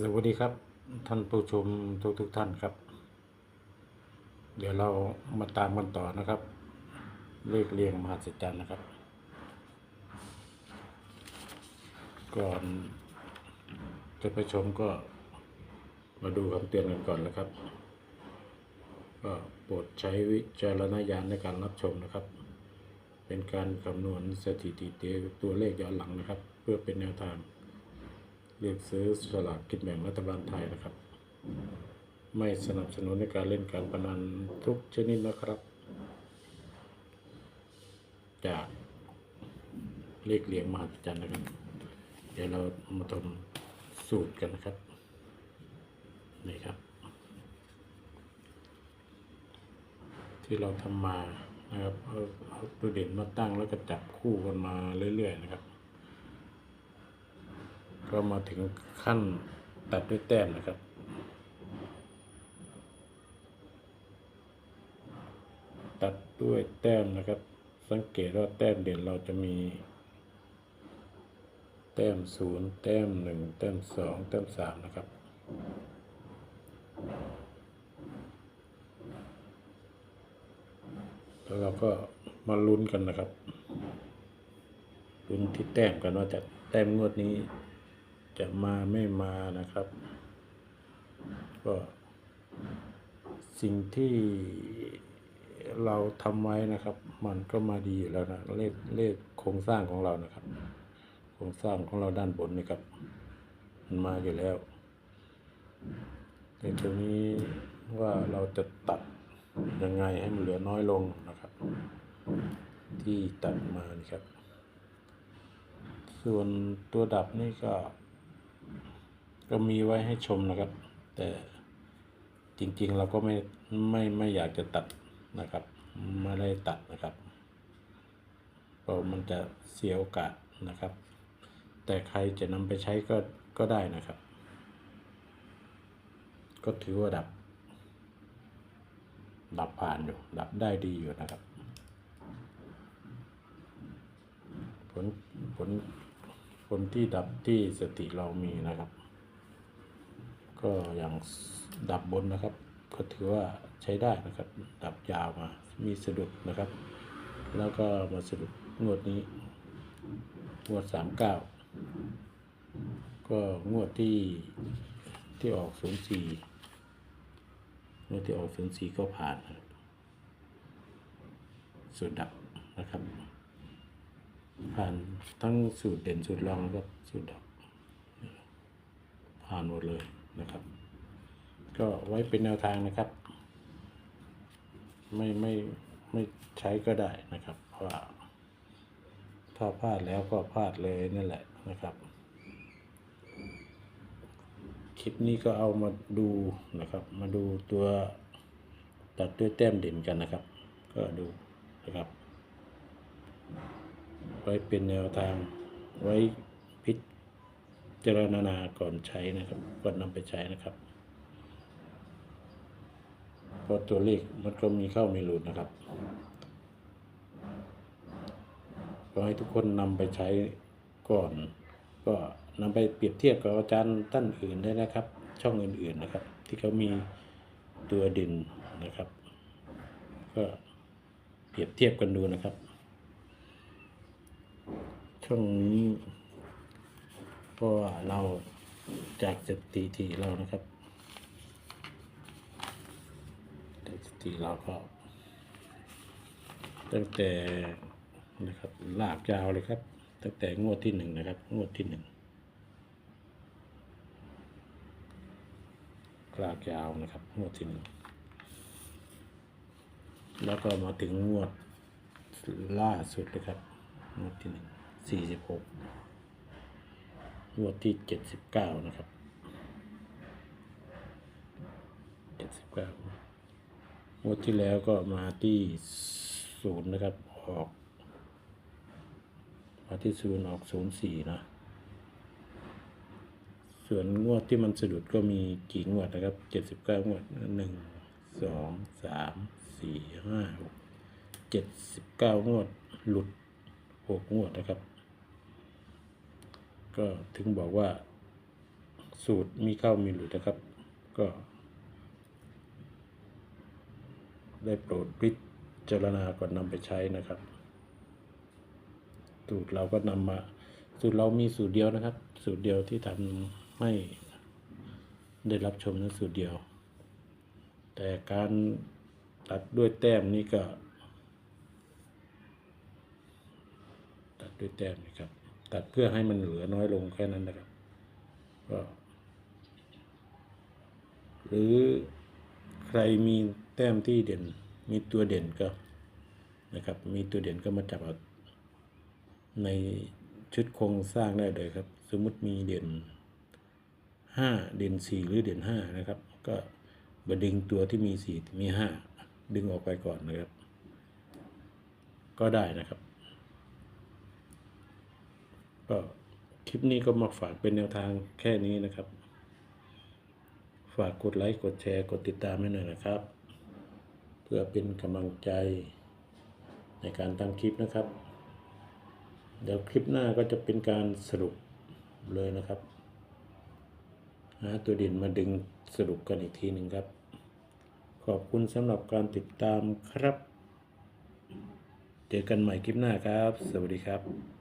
สวัสดีครับ ท่านผู้ชมทุกทุกๆท่านครับ เดี๋ยวเรามาตามกันต่อนะครับ เลขเรียงมหัศจรรย์นะครับ ก่อนจะไปชมก็มาดูคำเตือนกันก่อนนะครับ ก็โปรดใช้วิจารณญาณในการรับชมนะครับ เป็นการคำนวณสถิติตัวเลขย้อนหลังนะครับ เพื่อเป็นแนวทาง เลือกซื้อสลากกินแบ่งรัฐบาลไทยนะครับ ไม่สนับสนุนในการเล่นการพนันทุกชนิดนะครับ จากเลขเลียงมหัศจรรย์นะครับ เดี๋ยวเรามาทำสูตรกันนะครับ นี่ครับ ที่เราทำมานะครับเอาเอาตัวเด่นมาตั้งแล้วก็จับคู่กันมาเรื่อยๆนะครับ ก็มาถึงขั้นตัดด้วยแต้มนะครับ ตัดด้วยแต้มนะครับ สังเกตว่าแต้มเด่นเราจะมี แต้มศูนย์แต้มหนึ่งแต้มสองแต้มสามนะครับแล้วเราก็มาลุ้นกันนะครับลุ้นที่แต้มกันว่าจะแต้มงวดนี้ จะมาไม่มานะครับ ก็ สิ่งที่เราทำไว้นะครับ มันก็มาดีอยู่แล้วนะเลขเลขโครงสร้างของเรานะครับ โครงสร้างของเราด้านบนนี่ครับ มันมาอยู่แล้วแต่ตัวนี้ว่าเราจะตัดยังไงให้มันเหลือน้อยลงนะครับ ที่ตัดมานี่ครับ ส่วนตัวดับนี่ก็ ก็มีไว้ให้ชมนะครับ แต่จริงๆเราก็ไม่ไม่ไม่อยากจะตัดนะครับ ไม่ได้ตัดนะครับเพราะมันจะเสียโอกาสนะครับ แต่ใครจะนำไปใช้ก็ก็ได้นะครับ ก็ถือว่าดับ ดับผ่านอยู่ ดับได้ดีอยู่นะครับ ผลผลผลที่ดับที่สติเรามีนะครับ ก็อย่างดับบนนะครับ ก็ถือว่าใช้ได้นะครับ ดับยาวมา มีสะดุดนะครับ แล้วก็มาสะดุดงวดนี้ งวดสามเก้าก็งวดที่ที่ออกศูนย์สี่งวดที่ออกศูนย์สี่ก็ผ่านนะครับส่วนดับนะครับ ผ่านทั้งสูตรเด่นสูตรรองแล้วก็สูตรดับผ่านหมดเลย นะครับ ก็ไว้เป็นแนวทางนะครับ ไม่ไม่ไม่ใช้ก็ได้นะครับเพราะว่าถ้าพลาดแล้วก็พลาดเลยนั่นแหละนะครับ คลิปนี้ก็เอามาดูนะครับ มาดูตัวตัดด้วยแต้มเด่นกันนะครับ ก็ดูนะครับ ไว้เป็นแนวทางไว้ จารณาก่อนใช้นะครับ ก่อนนำไปใช้นะครับเพราะตัวเลขมันก็มีเข้ามีหลุดนะครับก็ให้ทุกคนนำไปใช้ก่อน ก็นำไปเปรียบเทียบกับอาจารย์ท่านอื่นได้นะครับ ช่องอื่นๆนะครับ ที่เขามีตัวด่นนะครับ ก็เปรียบเทียบกันดูนะครับ ช่วงนี้ เพราะว่าเราจากสถิติเรานะครับจากสถิติเราก็ ตั้งแต่นะครับลากยาวเลยครับ ตั้งแต่งวดที่หนึ่งนะครับงวดที่หนึ่งลากยาวนะครับงวดที่หนึ่งแล้วก็มาถึงงวดล่าสุดเลยครับงวดที่หนึ่งสี่สิบหก งวดที่เจ็ดสิบเก้านะครับเจ็ดสิบเก้างวดที่แล้วก็มาที่ศูนย์นะครับ ออก มาที่ศูนย์ออกศูนย์สี่นะ ส่วนงวดที่มันสะดุดก็มีกี่งวดนะครับเจ็ดสิบเก้างวดหนึ่งสองสามสี่ห้าหกเจ็ดสิบเก้างวดหลุดหกงวดนะครับ ก็ถึงบอกว่าสูตรมีเข้ามีหลุดนะครับ ก็ ได้โปรดพิจารณาก่อนนำไปใช้นะครับ สูตรเราก็นำมา สูตรเรามีสูตรเดียวนะครับ สูตรเดียวที่ทำให้ได้รับชมนั้นสูตรเดียว แต่การตัดด้วยแต้มนี่ก็ ตัดด้วยแต้มนะครับ ตัดเพื่อให้มันเหลือน้อยลงแค่นั้นนะครับก็หรือใครมีแต้มที่เด่น มีตัวเด่นก็นะครับ มีตัวเด่นก็มาจับเอาในชุดโครงสร้างได้เลยครับ สมมุติมีเด่นห้าเด่นสี่หรือเด่นห้านะครับ ก็บดึงตัวที่มีสี่มีห้าดึงออกไปก่อนนะครับ ก็ได้นะครับ ก็คลิปนี้ก็มาฝากเป็นแนวทางแค่นี้นะครับ ฝากกดไลค์ กดแชร์ กดติดตามให้หน่อยนะครับ เพื่อเป็นกำลังใจในการทำคลิปนะครับ เดี๋ยวคลิปหน้าก็จะเป็นการสรุปเลยนะครับหาตัวเด่นมาดึงสรุปกันอีกทีหนึ่งครับ ขอบคุณสำหรับการติดตามครับ เจอกันใหม่คลิปหน้าครับ สวัสดีครับ